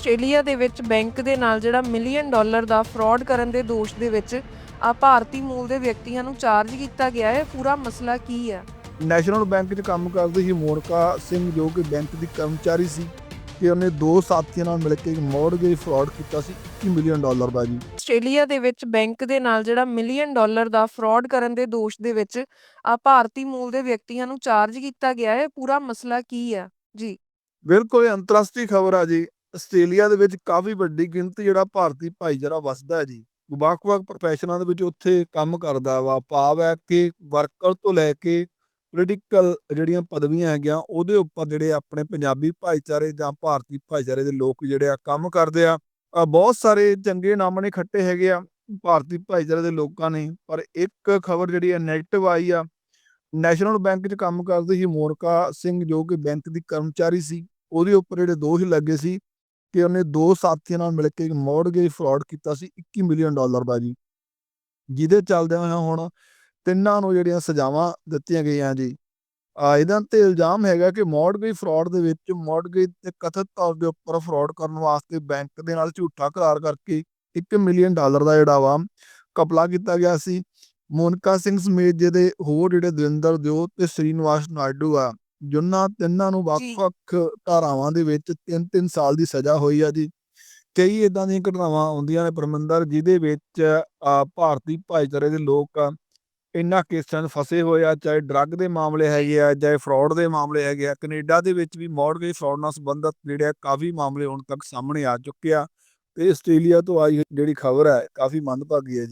Australia ਦੇ ਵਿੱਚ bank ਦੇ ਨਾਲ ਜਿਹੜਾ ਮਿਲੀਅਨ ਡਾਲਰ ਦਾ ਫਰਾਡ ਕਰਨ ਦੇ ਦੋਸ਼ ਦੇ ਵਿੱਚ ਆ ਭਾਰਤੀ ਮੂਲ ਦੇ ਵਿਅਕਤੀਆਂ ਨੂੰ ਚਾਰਜ ਕੀਤਾ ਗਿਆ ਹੈ। ਪੂਰਾ ਮਸਲਾ ਕੀ ਹੈ? ਨੈਸ਼ਨਲ ਬੈਂਕ 'ਚ ਕੰਮ ਕਰਦੀ ਸੀ ਮੋਨਕਾ ਸਿੰਘ ਜੋ ਕਿ ਬੈਂਕ ਦੀ ਕਰਮਚਾਰੀ ਸੀ ਕਿ ਉਹਨੇ ਦੋ ਸਾਥੀਆਂ ਨਾਲ ਮਿਲ ਕੇ ਇੱਕ ਮੌਰਗੇਜ ਫਰਾਡ ਕੀਤਾ ਸੀ। 21 ਮਿਲੀਅਨ ਡਾਲਰ ਦਾ ਜੀ। ਆਸਟ੍ਰੇਲੀਆ ਦੇ ਵਿੱਚ ਬੈਂਕ ਦੇ ਨਾਲ ਜਿਹੜਾ ਮਿਲੀਅਨ ਡਾਲਰ ਦਾ ਫਰਾਡ ਕਰਨ ਦੇ ਦੋਸ਼ ਦੇ ਵਿੱਚ ਆ ਭਾਰਤੀ ਮੂਲ ਦੇ ਵਿਅਕਤੀਆਂ ਨੂੰ ਚਾਰਜ ਕੀਤਾ ਗਿਆ ਹੈ। ਪੂਰਾ ਮਸਲਾ ਕੀ ਹੈ? ਜੀ। ਬਿਲਕੁਲ ਅੰਤਰਰਾਸ਼ਟਰੀ ਖਬਰ ਆ ਜੀ। ਆਸਟ੍ਰੇਲੀਆ ਦੇ ਵਿੱਚ ਕਾਫੀ ਵੱਡੀ ਗਿਣਤੀ ਜਿਹੜਾ ਭਾਰਤੀ ਭਾਈਚਾਰਾ ਵਸਦਾ ਹੈ ਜੀ। ਵੱਖ-ਵੱਖ ਪ੍ਰੋਫੈਸ਼ਨਾਂ ਦੇ ਵਿੱਚ ਉੱਥੇ ਕੰਮ ਕਰਦਾ ਵਾ, ਭਾਵ ਹੈ ਕਿ ਵਰਕਰ ਤੋਂ ਲੈ ਕੇ ਪੋਲੀਟੀਕਲ ਜਿਹੜੀਆਂ ਪਦਵੀਆਂ ਹੈਗੀਆਂ, ਉਹਦੇ ਉੱਪਰ ਜਿਹੜੇ ਆਪਣੇ ਪੰਜਾਬੀ ਭਾਈਚਾਰੇ ਜਾਂ ਭਾਰਤੀ ਭਾਈਚਾਰੇ ਦੇ ਲੋਕ ਜਿਹੜੇ ਆ ਕੰਮ ਕਰਦੇ ਆ। ਬਹੁਤ ਸਾਰੇ ਚੰਗੇ ਨਾਮ ਨੇ ਖੱਟੇ ਹੈਗੇ ਆ ਭਾਰਤੀ ਭਾਈਚਾਰੇ ਦੇ ਲੋਕਾਂ ਨੇ, ਪਰ ਇੱਕ ਖਬਰ ਜਿਹੜੀ ਹੈ ਨੈਗੇਟਿਵ ਆਈ ਆ ਨੈਸ਼ਨਲ ਬੈਂਕ 'ਚ ਕੰਮ ਕਰਦੀ ਸੀ ਮੋਨਕਾ ਸਿੰਘ ਜੋ ਕਿ ਬੈਂਕ ਦੀ ਕਰਮਚਾਰੀ ਸੀ, ਉਹਦੇ ਉੱਪਰ ਜਿਹੜੇ ਦੋਸ਼ ਲੱਗੇ ਸੀ ਕਿ ਉਹਨੇ ਦੋ ਸਾਥੀਆਂ ਨਾਲ ਮਿਲ ਕੇ ਇੱਕ ਮੌਰਗੇਜ ਫਰਾਡ ਕੀਤਾ ਸੀ 21 ਮਿਲੀਅਨ ਡਾਲਰ ਦਾ ਜੀ। ਜਿਹਦੇ ਚੱਲਦਿਆਂ ਹੋਇਆਂ ਹੁਣ ਤਿੰਨਾਂ ਨੂੰ ਜਿਹੜੀਆਂ ਸਜ਼ਾਵਾਂ ਦਿੱਤੀਆਂ ਗਈਆਂ ਜੀ। ਆ ਇਹਨਾਂ ਤੇ ਇਲਜ਼ਾਮ ਹੈਗਾ ਕਿ ਮੌਰਗੇਜ ਫਰਾਡ ਦੇ ਵਿੱਚ ਮੌਰਗੇਜ ਤੇ ਕਥਿਤ ਤੌਰ ਦੇ ਉੱਪਰ ਫਰਾਡ ਕਰਨ ਵਾਸਤੇ ਬੈਂਕ ਦੇ ਨਾਲ ਝੂਠਾ ਕਰਾਰ ਕਰਕੇ 1 ਮਿਲੀਅਨ ਡਾਲਰ ਦਾ ਜਿਹੜਾ ਵਾ ਕਪਲਾ ਕੀਤਾ ਗਿਆ ਸੀ। ਮੋਨਕਾ ਸਿੰਘ ਸਮੇਤ ਜਿਹਦੇ ਹੋਰ ਜਿਹੜੇ ਦਵਿੰਦਰ ਦਿਓ ਤੇ ਸ੍ਰੀਨਿਵਾਸ ਨਾਇਡੂ ਆ ਜਿਨ੍ਹਾਂ ਤਿੰਨਾਂ ਨੂੰ। ਵੱਖ-ਵੱਖ ਧਾਰਾਵਾਂ ਦੇ ਵਿੱਚ 3-3 ਸਾਲ ਦੀ ਸਜ਼ਾ ਹੋਈ ਆ ਜੀ। ਕਈ ਇਦਾਂ ਦੀਆਂ ਘਟਨਾਵਾਂ ਆਉਂਦੀਆਂ ਨੇ ਪਰਮਿੰਦਰ ਜਿਹਦੇ ਵਿੱਚ ਆ, ਭਾਰਤੀ ਭਾਈਚਾਰੇ ਦੇ ਲੋਕ ਇਹਨਾਂ ਕੇਸਾਂ 'ਚ ਫਸੇ ਹੋਏ ਆ ਚਾਹੇ ਡਰੱਗ ਦੇ ਮਾਮਲੇ ਹੈਗੇ ਆ ਚਾਹੇ ਫਰਾਡ ਦੇ ਮਾਮਲੇ ਹੈਗੇ ਆ। ਕੈਨੇਡਾ ਦੇ ਵਿੱਚ ਵੀ ਮੌਰਗੇਜ ਫਰਾਡ ਨਾਲ ਸੰਬੰਧਿਤ ਜਿਹੜੇ ਆ ਕਾਫੀ ਮਾਮਲੇ ਹੁਣ ਤੱਕ ਸਾਹਮਣੇ ਆ ਚੁੱਕੇ ਆ। ਤੇ ਆਸਟ੍ਰੇਲੀਆ ਤੋਂ ਆਈ ਜਿਹੜੀ ਖਬਰ ਹੈ ਕਾਫੀ ਮੰਦਭਾਗੀ ਹੈ ਜੀ।